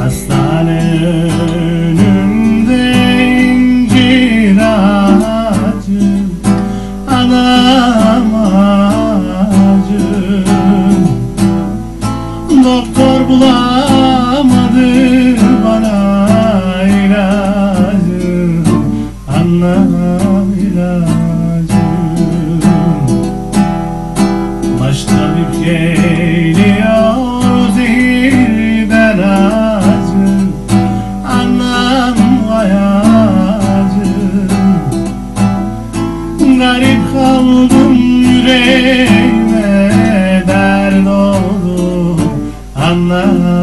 Hastane önünde incir ağacı Anam acı Doktor bulamadı bana ilacı Anam ilacı Başta bir geliyor Anam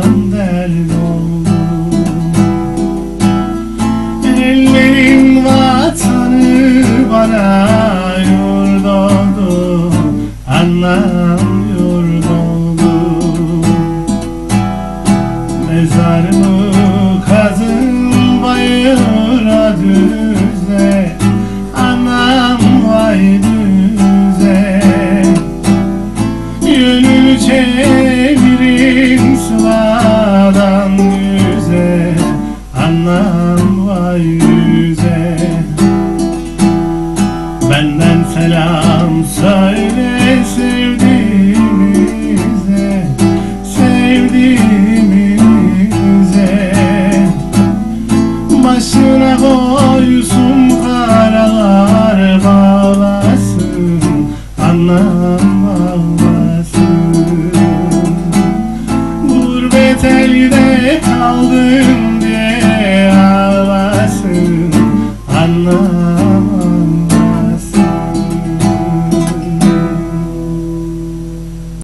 Benden selam söyle sevdiğimize Sevdiğimize. Başına koysun karalar bağlasın Anam bağlasın Gurbet elde kaldım diye ağlasın Anam